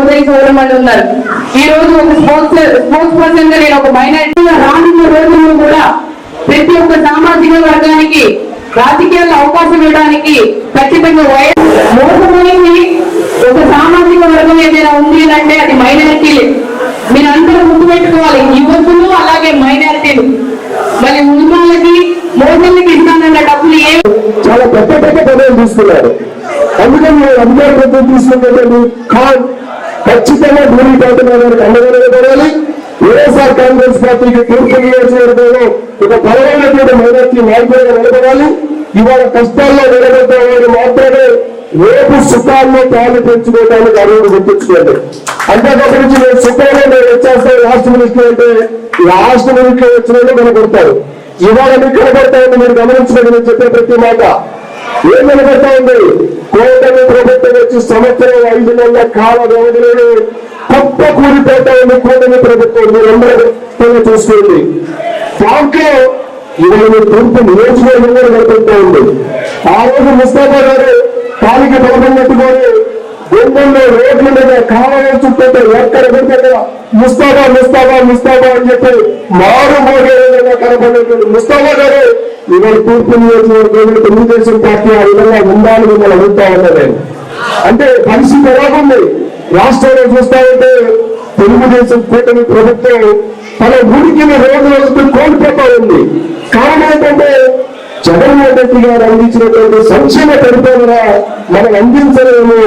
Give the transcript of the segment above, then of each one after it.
Minority సోదరి ఉన్నారు ఈ రోజు ఒక స్పోర్ట్స్ స్పోర్ట్స్ పర్సన్గా నేను ఒక మైనార్టీగా రానున్న రోజుల్లో కూడా ప్రతి ఒక్క సామాజిక వర్గానికి రాజకీయాల్లో అవకాశం ఇవ్వడానికి ఖచ్చితంగా వయ- మోసపోయింది ఒక సామాజిక వర్గం ఏదైనా ఉంది అంటే అది మైనారిటీలే. మీరందరూ గుర్తుపెట్టుకోవాలి యువకులు అలాగే మైనారిటీలు. మరి ఉద్యోగులకి మోసంకి ఇస్తానన్న డబ్బులు ఏ చాలా పెద్ద పెద్ద పదవులు తీసుకున్నారు. అందుకని నేను తీసుకుంటే పదవి ఖచ్చితంగా భూమి పార్టీ గారికి అండగా నిలబడాలి. వైఎస్ఆర్ కాంగ్రెస్ పార్టీకి తూర్పు నియోజకవర్గంలో ఒక బలమైనటువంటి మైనార్టీ నాయకులుగా నిలబడాలి. ఇవాళ కష్టాల్లో నిలబడ్డవాడు మాత్రమే రేపు సుఖాల్లో తాను పెంచుకోవడానికి అరువులు గుర్తించుకోండి. అంటే నుంచి నేను సుఖంలో నేను వచ్చేస్తాను లాస్ట్ మినిస్టర్ అంటే లాస్ట్ మినిస్టర్ వచ్చిన వాళ్ళు కనబడతారు ఇవాళ మీకు కనబడతాయని మీరు గమనించడం నేను చెప్పే ప్రతి మాట. ఏం నిలబడతా ఉంది? కోటమి ప్రభుత్వం వచ్చి సంవత్సరం ఐదు నెలల కాల వ్యవధిలో తప్ప కూలిపోతా ఉంది కూటమి ప్రభుత్వం. మీరందరూ చూస్తుంది దాంట్లో ఇవాళ తూర్పు నియోజకవర్గంలో కూడా ఉంది. ఆ రోజు ముస్తాఫా గారు కాలికి బలపం పెట్టుకొని రోడ్ల మీద కాలువల చుట్టూ ఎక్కడ పెడితే ముస్తాబా ముస్తాబా ముస్తాబా అని చెప్పి మారు విధంగా కనపడేటువంటి ముస్తాబా గారు ఇవాళ తూర్పు నియోజకవర్గంలో తెలుగుదేశం పార్టీ ఆ విధంగా ఉండాలని మిమ్మల్ని అడుగుతా ఉన్నా అంటే పరిస్థితి ఎలాగుంది రాష్ట్రంలో చూస్తా ఉంటే తెలుగుదేశం కూటమి ప్రభుత్వం తన ఉనికిని రోజు రోజుకు కోల్పోతా ఉంది. కారణం ఏంటంటే జగన్మోహన్ రెడ్డి గారు అందించినటువంటి సంక్షేమ పరిపాలన మనం అందించలేము.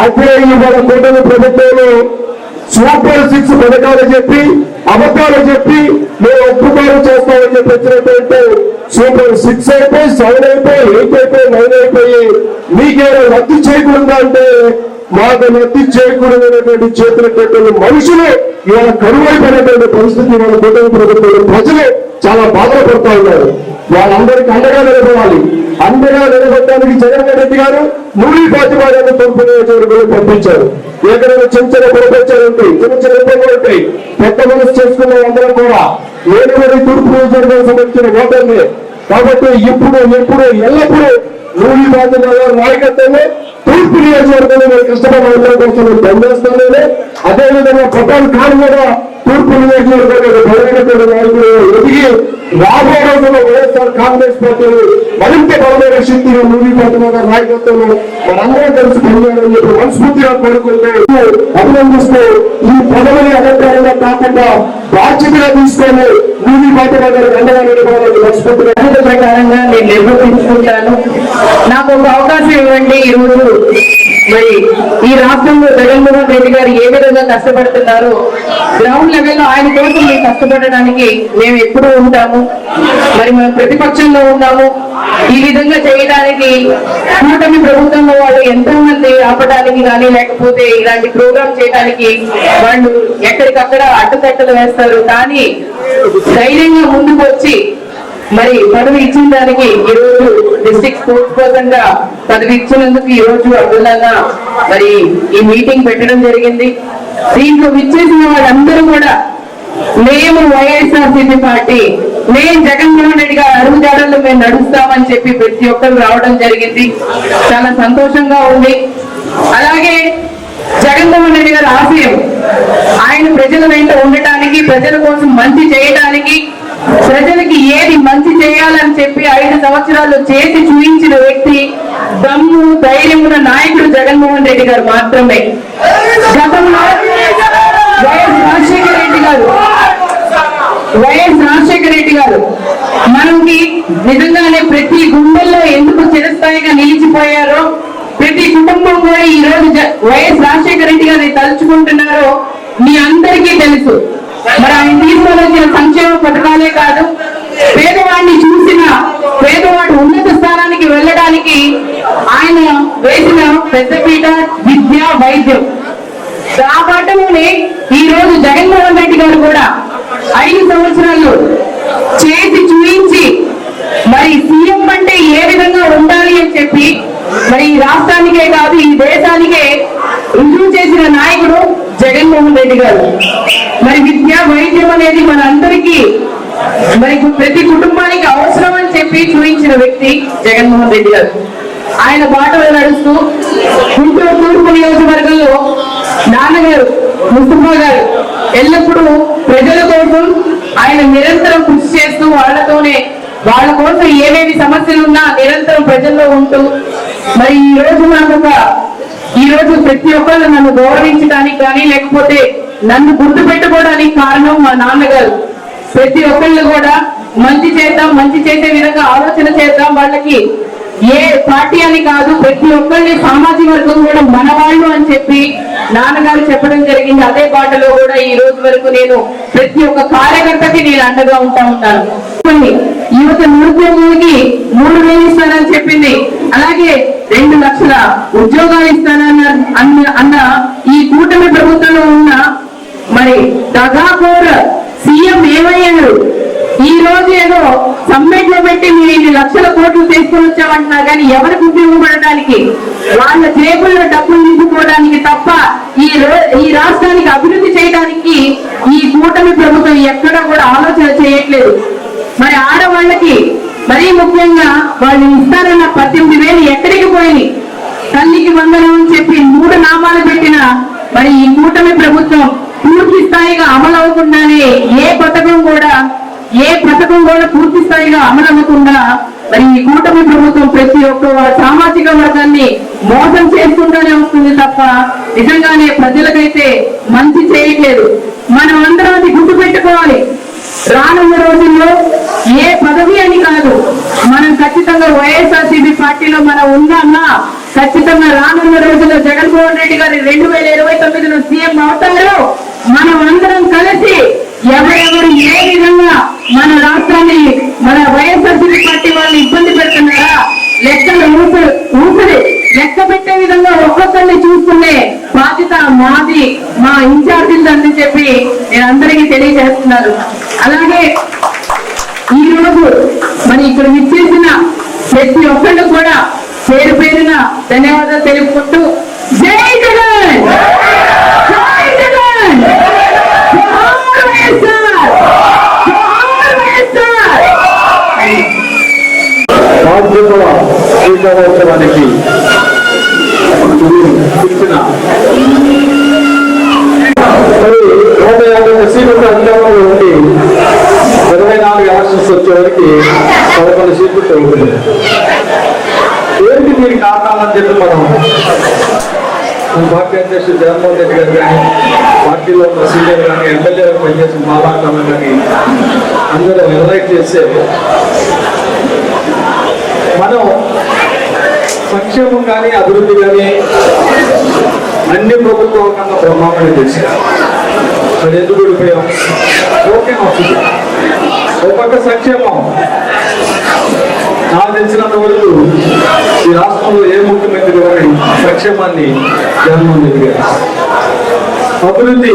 అదే ఇవాళ కూటమి ప్రభుత్వంలో సూపర్ సిక్స్ పథకాలు చెప్పి అబద్ధాలు చెప్పి మేము ఒప్పుకోలు చేస్తామని చెప్పి వచ్చినట్టు సూపర్ సిక్స్ అయిపోయి సెవెన్ అయిపోయి ఎయిట్ అయిపోయి నైన్ అయిపోయి మీకేమో రద్దు చేయకుండా అంటే మాకు రద్దు చేయకూడదనేటువంటి చేతులు పెట్టిన మనుషులు ఇవాళ కరువైపోయినటువంటి పరిస్థితి ఇవాళ కుటుంబ ప్రభుత్వం ప్రజలే చాలా బాధపడుతూ ఉన్నారు. వాళ్ళందరికీ అండగా నిలబడాలి. అండగా నిలబడడానికి జగన్మోహన్ రెడ్డి గారు నూరి పాతివాడాన్ని తూర్పు నియోజకవర్గంలో పంపించారు. ఎక్కడైనా చిన్న చిన్న ప్రపంచాలు ఉంటాయి. చిన్న చిన్న ఇబ్బందులు ఉంటాయి. పెద్ద మనసు చేసుకున్న అందరం కూడా నేను కూడా తూర్పు నియోజకవర్గం సంబంధించిన ఓటర్ని కాబట్టి ఇప్పుడు ఎప్పుడు ఎల్లప్పుడూ నూరి పాతివాడ నాయకత్వమే తూర్పు నియోజకవర్గంలో నేను కష్టపడిన కోసం నేను పనిచేస్తాను అదే విధంగా పటాన్ ఖాన్ కూడా తూర్పు నియోజకవర్గంలో బలమైనటువంటి నాయకులు ఎదిగి రాబోయే రోజుల్లో వైఎస్ఆర్ కాంగ్రెస్ పార్టీని మరింత బలమైన శక్తిగా ముందుకు నాయకత్వంలో మనందరం కలిసి పనిచేయాలని చెప్పి మనస్ఫూర్తిగా కోరుకుంటూ అభినందిస్తూ ఈ పదవిని అలంకారంగా కాకుండా బాధ్యతగా తీసుకొని అండగా నిలబడాలని మనస్ఫూర్తిగా ప్రకారంగా నేను నిర్వర్తించుకుంటాను ఇవ్వండి ఈ మరి ఈ రాష్ట్రంలో జగన్మోహన్ రెడ్డి గారు ఏ విధంగా కష్టపడుతున్నారో? గ్రౌండ్ లెవెల్లో ఆయన కోసం మేము కష్టపడడానికి మేము ఎప్పుడూ ఉంటాము. మరి మేము ప్రతిపక్షంలో ఉన్నాము ఈ విధంగా చేయడానికి కూటమి ప్రభుత్వంలో వాళ్ళు ఎంతో మంది ఆపడానికి కానీ లేకపోతే ఇలాంటి ప్రోగ్రామ్ చేయడానికి వాళ్ళు ఎక్కడికక్కడ అడ్డుకట్టలు వేస్తారు. కానీ ధైర్యంగా ముందుకు వచ్చి మరి పదవి ఇచ్చిన దానికి ఈ రోజు డిస్ట్రిక్ట్ స్పోర్ట్స్ పర్సన్గా పదవి ఇచ్చినందుకు ఈ రోజు అభినందన మరి ఈ మీటింగ్ పెట్టడం జరిగింది. దీంట్లో విచ్చేసిన వాళ్ళందరూ కూడా మేము వైఎస్ఆర్సీపీ పార్టీ మేము జగన్మోహన్ రెడ్డి గారు అడుగుజాడల్లో మేము నడుస్తామని చెప్పి ప్రతి ఒక్కరు రావడం జరిగింది. చాలా సంతోషంగా ఉంది. అలాగే జగన్మోహన్ రెడ్డి గారి ఆశయం ఆయన ప్రజల వెంట ఉండటానికి ప్రజల కోసం మంచి చేయటానికి ప్రజలకి ఏది మంచి చేయాలని చెప్పి ఐదు సంవత్సరాలు చేసి చూపించిన వ్యక్తి దమ్ము ధైర్యం ఉన్న నాయకుడు జగన్మోహన్ రెడ్డి గారు మాత్రమే. గతంలో వైఎస్ రాజశేఖర రెడ్డి గారు వైఎస్ రాజశేఖర రెడ్డి గారు మనకి నిజంగానే ప్రతి గుండెల్లో ఎందుకు చిరస్థాయిగా నిలిచిపోయారో ప్రతి కుటుంబం కూడా ఈ రోజు వైఎస్ రాజశేఖర రెడ్డి గారిని తలుచుకుంటున్నారో మీ అందరికీ తెలుసు. మరి ఆయన తీసుకోవాల్సిన సంక్షేమ పథకాలే కాదు. పేదవాడిని చూసిన పేదవాడు ఉన్నత స్థానానికి వెళ్ళడానికి ఆయన వేసిన పెద్దపీట విద్య వైద్యం. ఆ పట్టణంలోనే ఈ రోజు జగన్మోహన్ రెడ్డి గారు కూడా ఐదు సంవత్సరాలు చేసి చూపించి మరి సీఎం అంటే ఏ విధంగా ఉండాలి అని చెప్పి మరి ఈ రాష్ట్రానికే కాదు ఈ దేశానికే రుజువు చేసిన నాయకుడు జగన్మోహన్ రెడ్డి గారు. మరి విద్య వైద్యం అనేది మన అందరికీ మరి ప్రతి కుటుంబానికి అవసరం అని చెప్పి చూపించిన వ్యక్తి జగన్మోహన్ రెడ్డి గారు. ఆయన బాటలో నడుస్తూ గుంటూరు తూర్పు నియోజకవర్గంలో నాన్నగారు ముస్తుఫా గారు ఎల్లప్పుడూ ప్రజల కోసం ఆయన నిరంతరం కృషి చేస్తూ వాళ్ళతోనే వాళ్ళ కోసం ఏమేమి సమస్యలు ఉన్నా నిరంతరం ప్రజల్లో ఉంటూ మరి ఈ రోజు నాకు ఒక ఈ రోజు ప్రతి ఒక్కరు నన్ను గౌరవించడానికి కానీ లేకపోతే నన్ను గుర్తు పెట్టుకోవడానికి కారణం మా నాన్నగారు. ప్రతి ఒక్కళ్ళు కూడా మంచి చేద్దాం మంచి చేసే విధంగా ఆలోచన చేద్దాం. వాళ్ళకి ఏ పార్టీ అని కాదు ప్రతి ఒక్కరిని సామాజిక వర్గం కూడా మన వాళ్ళు అని చెప్పి నాన్నగారు చెప్పడం జరిగింది. అదే బాటలో కూడా ఈ రోజు వరకు నేను ప్రతి ఒక్క కార్యకర్తకి నేను అండగా ఉంటా ఉంటాను యువత నిరుద్యోగులకి మూడు వేలు ఇస్తానని చెప్పింది. అలాగే రెండు లక్షల ఉద్యోగాలు ఇస్తానన్న అన్న అన్న ఈ కూటమి ప్రభుత్వంలో ఉన్న మరి దగాకోర్ సీఎం ఏమయ్యారు? ఈ రోజు ఏదో సమ్మెట్లో పెట్టి మీరు ఇన్ని లక్షల కోట్లు తీసుకొని వచ్చామంటున్నారు కానీ ఎవరికి ఉపయోగపడటానికి? వాళ్ళ జేబుల్లో డబ్బులు నింపుకోవడానికి తప్ప ఈ రో- ఈ రాష్ట్రానికి అభివృద్ధి చేయడానికి ఈ కూటమి ప్రభుత్వం ఎక్కడా కూడా ఆలోచన చేయట్లేదు. మరి ఆడవాళ్ళకి మరీ ముఖ్యంగా వాళ్ళు ఇస్తారన్న పద్దెనిమిది వేలు ఎక్కడికి పోయినాయి? తల్లికి వందనం అని చెప్పి మూడు నామాలు పెట్టిన మరి ఈ కూటమి ప్రభుత్వం పూర్తి స్థాయిగా అమలు ఏ పథకం కూడా ఏ పథకం కూడా పూర్తి స్థాయిలో అమలవ్వకుండా మరి ఈ కూటమి ప్రభుత్వం ప్రతి ఒక్క సామాజిక వర్గాన్ని మోసం చేసుకుంటూనే వస్తుంది తప్ప నిజంగానే ప్రజలకైతే మంచి చేయట్లేదు. మనం అందరం అది గుర్తు పెట్టుకోవాలి. రానున్న రోజుల్లో ఏ పదవి అని కాదు మనం ఖచ్చితంగా వైఎస్ఆర్సీపీ పార్టీలో మనం ఉన్నామా? ఖచ్చితంగా రానున్న రోజుల్లో జగన్మోహన్ రెడ్డి గారి రెండు వేల ఇరవై తొమ్మిదిలో సీఎం అవుతారు. మనం అందరం కలిసి ఎవరెవరు ఏ విధంగా మన రాష్ట్రాన్ని మన వైఎస్ఆర్సీపీ పార్టీ వాళ్ళని ఇబ్బంది పెడుతున్నారా? లెక్కలు ఊపిరి ఊపిరి లెక్క పెట్టే విధంగా ఒక్కొక్కరిని చూసుకునే బాధ్యత మాది మా ఇన్ఛార్జీలు అని చెప్పి నేను అందరికీ తెలియజేస్తున్నాను. అలాగే ఈ రోజు మరి ఇక్కడ విచ్చేసిన ప్రతి ఒక్కళ్ళు కూడా పేరు పేరున ధన్యవాదాలు తెలుపుకుంటూ జై జగన్ జై జగన్ జోహార్ వైఎస్ఆర్! జోహార్ వైఎస్ఆర్! బాధ్యతల స్వీకారోత్సవానికి ఇచ్చిన నూట యాభై ఒక్క అధికారంలో ఉండి ఇరవై నాలుగు ఎలక్షన్స్ వచ్చేవరకు పదకొండు సీట్లు తగ్గుతుంది ఏంటి దీనికి కారణాలని చెప్పి మనం పార్టీ అధ్యక్షుడు జగన్మోహన్ రెడ్డి గారు కానీ పార్టీలో ఉన్న సీనియర్ కానీ ఎమ్మెల్యేలు పనిచేసిన బాలాకాలం కానీ అందరూ నిర్ణయం చేస్తే మనం సంక్షేమం కానీ అభివృద్ధి కానీ అన్ని ప్రభుత్వాల కన్నా బ్రహ్మాండంగా చేసి మరి ఎందుకు విడిపోయాం? ఓకే వస్తుంది ఒక పక్క సంక్షేమం నాకు తెలిసినంత వరకు ఈ రాష్ట్రంలో ఏ ముఖ్యమంత్రి కానీ సంక్షేమాన్ని జగన్మోహన్ రెడ్డి గారు. అభివృద్ధి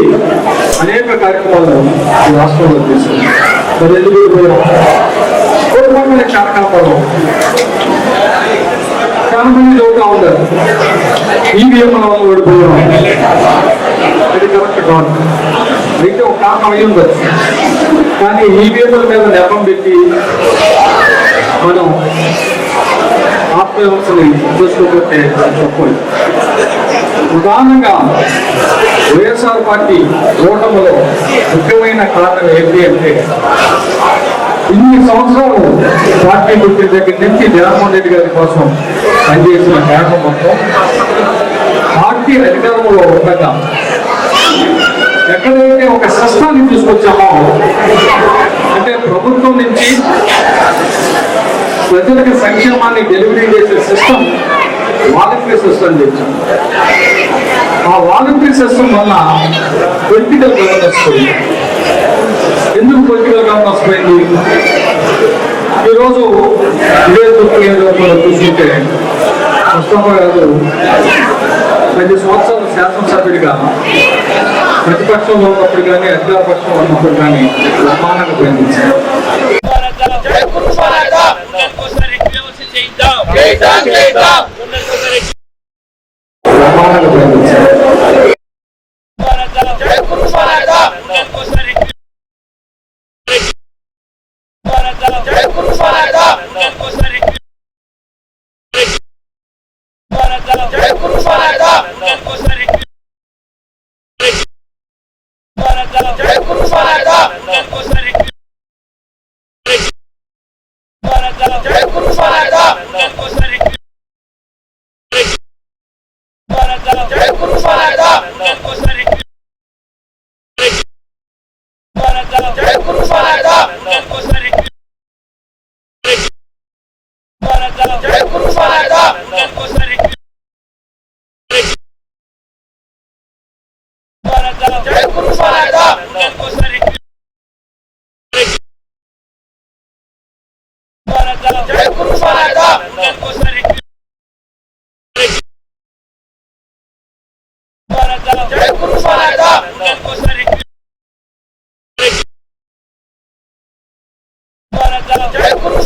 అనేక కార్యక్రమాలను ఈ రాష్ట్రంలో తీసుకుంది మరి ఎందుకు విడిపోయాం? ఒక కారణాపడం చాలా మంది చదువుతా ఉంటారు ఈవీఎం మనం ఓడిపోయాం అది కరెక్ట్ కాదు అయితే ఒక కారణం అయి ఉండదు కానీ ఈవీఎంల మీద నెపం పెట్టి మనం ఆత్మవ్యవస్థని చూసుకోకపోతే తప్పు ప్రధానంగా వైఎస్ఆర్ పార్టీ ఓటములో ముఖ్యమైన కారణం ఏంటి అంటే ఇన్ని సంవత్సరాలు పార్టీ పుట్టిన దగ్గర నుంచి జగన్మోహన్ రెడ్డి గారి కోసం పనిచేసిన కేంద్రం మొత్తం. పార్టీ అధికారంలో ఉండగా ఎక్కడైతే ఒక సిస్టాన్ని తీసుకొచ్చామో అంటే ప్రభుత్వం నుంచి ప్రజలకు సంక్షేమాన్ని డెలివరీ చేసే సిస్టమ్ వాలంటీర్ సిస్టమ్ తెచ్చాం ఆ వాలంటీర్ సిస్టమ్ వల్ల పొలిటికల్ గవర్నెన్స్ ఎందుకు పొలిటికల్ కాంగ్రెస్ పోయింది? ఈరోజు ఇదే తూర్పు నియోజకవర్గంలో చూసుకుంటే ముస్తఫా గారు పది సంవత్సరాలు శాసనసభ్యుడిగా ప్రతిపక్షంలో ఉన్నప్పుడు కానీ అధికార పక్షంలో ఉన్నప్పుడు కానీ బ్రహ్మాండంగా ప్రయత్నించారు ఇంకోసారి ప్రయత్నించారు जय गुरु మహారాజా జై గురు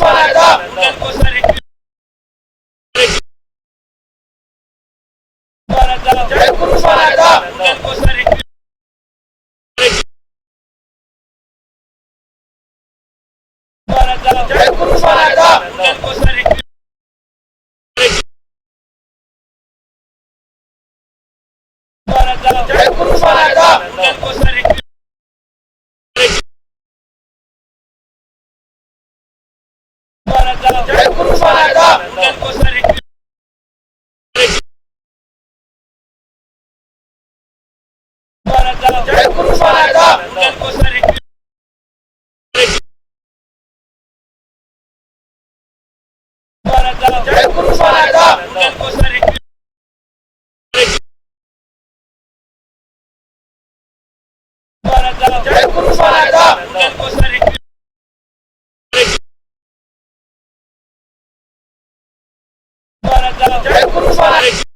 జై గురు మహారాజా जय गुरु महाराज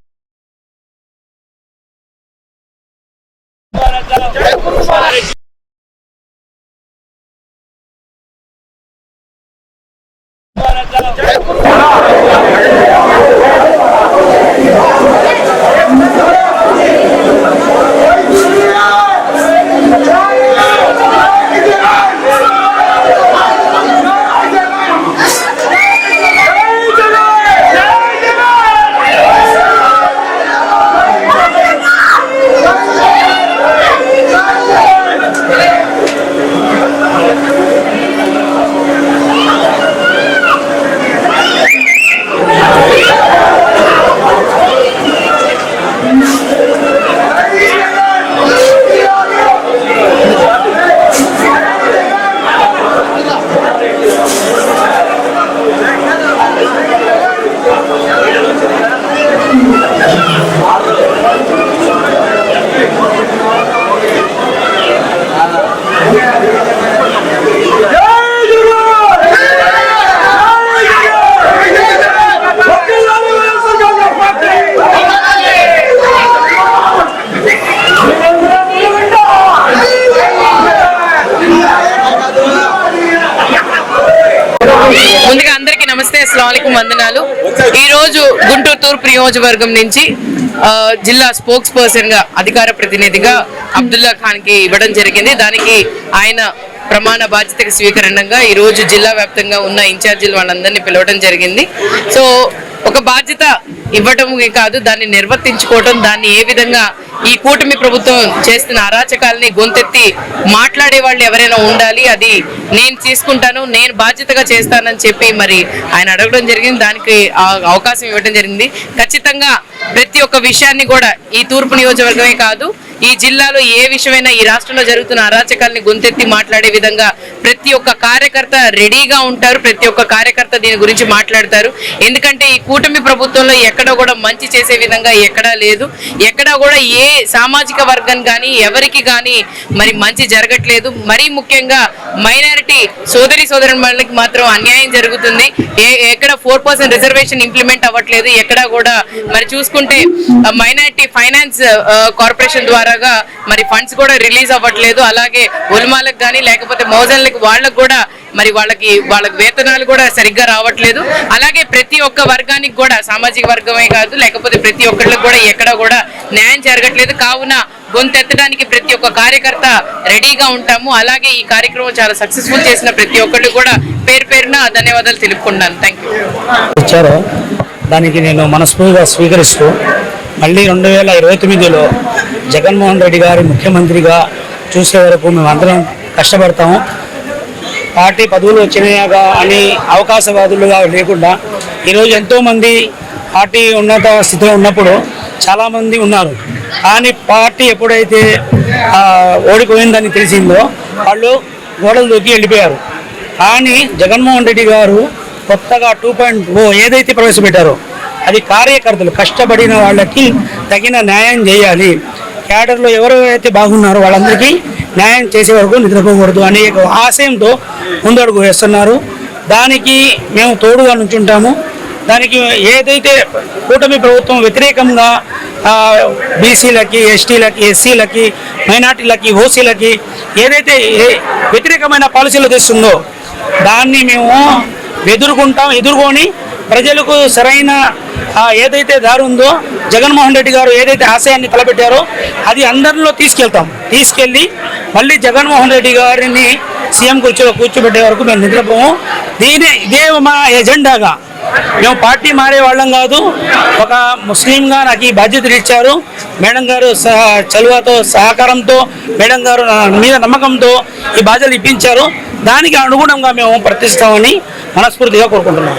నియోజకవర్గం నుంచి ఆ, జిల్లా స్పోక్స్ పర్సన్గా అధికార ప్రతినిధిగా అబ్దుల్లా ఖాన్కి ఇవ్వడం జరిగింది. దానికి ఆయన ప్రమాణ బాధ్యతకు స్వీకరణంగా ఈరోజు జిల్లా వ్యాప్తంగా ఉన్న ఇన్ఛార్జీలు వాళ్ళందరినీ పిలవడం జరిగింది. సో ఒక బాధ్యత ఇవ్వటమే కాదు దాన్ని నిర్వర్తించుకోవటం దాన్ని ఏ విధంగా ఈ కూటమి ప్రభుత్వం చేస్తున్న అరాచకాలని గొంతెత్తి మాట్లాడే వాళ్ళు ఎవరైనా ఉండాలి అది నేను తీసుకుంటాను నేను బాధ్యతగా చేస్తానని చెప్పి మరి ఆయన అడగడం జరిగింది. దానికి అవకాశం ఇవ్వడం జరిగింది. ఖచ్చితంగా ప్రతి ఒక్క విషయాన్ని కూడా ఈ తూర్పు నియోజకవర్గమే కాదు ఈ జిల్లాలో ఏ విషయమైనా ఈ రాష్ట్రంలో జరుగుతున్న అరాచకాల్ని గొంతెత్తి మాట్లాడే విధంగా ప్రతి ఒక్క కార్యకర్త రెడీగా ఉంటారు ప్రతి ఒక్క కార్యకర్త దీని గురించి మాట్లాడతారు. ఎందుకంటే ఈ కూటమి ప్రభుత్వంలో ఎక్కడా కూడా మంచి చేసే విధంగా ఎక్కడా లేదు. ఎక్కడా కూడా ఏ సామాజిక వర్గం కానీ ఎవరికి కానీ మరి మంచి జరగట్లేదు. మరీ ముఖ్యంగా మైనారిటీ సోదరి సోదరి వాళ్ళకి మాత్రం అన్యాయం జరుగుతుంది. ఏ ఎక్కడ ఫోర్ పర్సెంట్ రిజర్వేషన్ ఇంప్లిమెంట్ అవ్వట్లేదు. ఎక్కడా కూడా మరి చూసుకుంటే మైనారిటీ ఫైనాన్స్ కార్పొరేషన్ ద్వారా ద్వారాగా మరి ఫండ్స్ కూడా రిలీజ్ అవ్వట్లేదు. అలాగే ఉల్మాలకు కానీ లేకపోతే మోజన్లకు వాళ్ళకు కూడా మరి వాళ్ళకి వాళ్ళకి వేతనాలు కూడా సరిగ్గా రావట్లేదు. అలాగే ప్రతి ఒక్క వర్గానికి కూడా సామాజిక వర్గమే కాదు లేకపోతే ప్రతి ఒక్కళ్ళకి కూడా ఎక్కడ కూడా న్యాయం జరగట్లేదు. కావున గొంతెత్తడానికి ప్రతి ఒక్క కార్యకర్త రెడీగా ఉంటాము. అలాగే ఈ కార్యక్రమం చాలా సక్సెస్ఫుల్ చేసిన ప్రతి ఒక్కళ్ళు కూడా పేరు పేరున ధన్యవాదాలు తెలుపుకున్నాను థ్యాంక్ యూ ఇచ్చారో. దానికి నేను మనస్ఫూర్తిగా స్వీకరిస్తూ మళ్ళీ రెండు వేల ఇరవై తొమ్మిదిలో జగన్మోహన్ రెడ్డి గారి ముఖ్యమంత్రిగా చూసే వరకు మేమందరం కష్టపడతాము. పార్టీ పదవులు వచ్చినాయగా అని అవకాశవాదులుగా లేకుండా ఈరోజు ఎంతోమంది పార్టీ ఉన్నత స్థితిలో ఉన్నప్పుడు చాలామంది ఉన్నారు. కానీ పార్టీ ఎప్పుడైతే ఓడిపోయిందని తెలిసిందో వాళ్ళు గోడలు దూకి వెళ్ళిపోయారు. కానీ జగన్మోహన్ రెడ్డి గారు కొత్తగా టూ పాయింట్ ఓ ఏదైతే ప్రవేశపెట్టారో అది కార్యకర్తలు కష్టపడిన వాళ్ళకి తగిన న్యాయం చేయాలి. క్యాడర్లో ఎవరైతే బాగున్నారో వాళ్ళందరికీ న్యాయం చేసే వరకు నిద్రపోకూడదు అనే ఒక ఆశయంతో ముందడుగు వేస్తున్నారు. దానికి మేము తోడుగా నుంచుంటాము. దానికి ఏదైతే కూటమి ప్రభుత్వం వ్యతిరేకంగా బీసీలకి ఎస్టీలకి ఎస్సీలకి మైనార్టీలకి ఓసీలకి ఏదైతే వ్యతిరేకమైన పాలసీలు తెస్తుందో దాన్ని మేము ఎదుర్కొంటాం ఎదుర్కొని ప్రజలకు సరైన ఏదైతే దారి ఉందో జగన్మోహన్ రెడ్డి గారు ఏదైతే ఆశయాన్ని తలపెట్టారో అది అందరిలో తీసుకెళ్తాం. తీసుకెళ్ళి మళ్ళీ జగన్మోహన్ రెడ్డి గారిని సీఎం కూర్చో కూర్చోబెట్టే వరకు మేము నిద్రపోము. దీని ఇదే మా ఎజెండాగా. మేము పార్టీ మారే వాళ్ళం కాదు. ఒక ముస్లింగా నాకు ఈ బాధ్యతలు ఇచ్చారు మేడం గారు చలువతో సహకారంతో మేడం గారు నా మీద నమ్మకంతో ఈ బాధ్యతలు ఇప్పించారు. దానికి అనుగుణంగా మేము ప్రతిస్తామని మనస్ఫూర్తిగా కోరుకుంటున్నాం.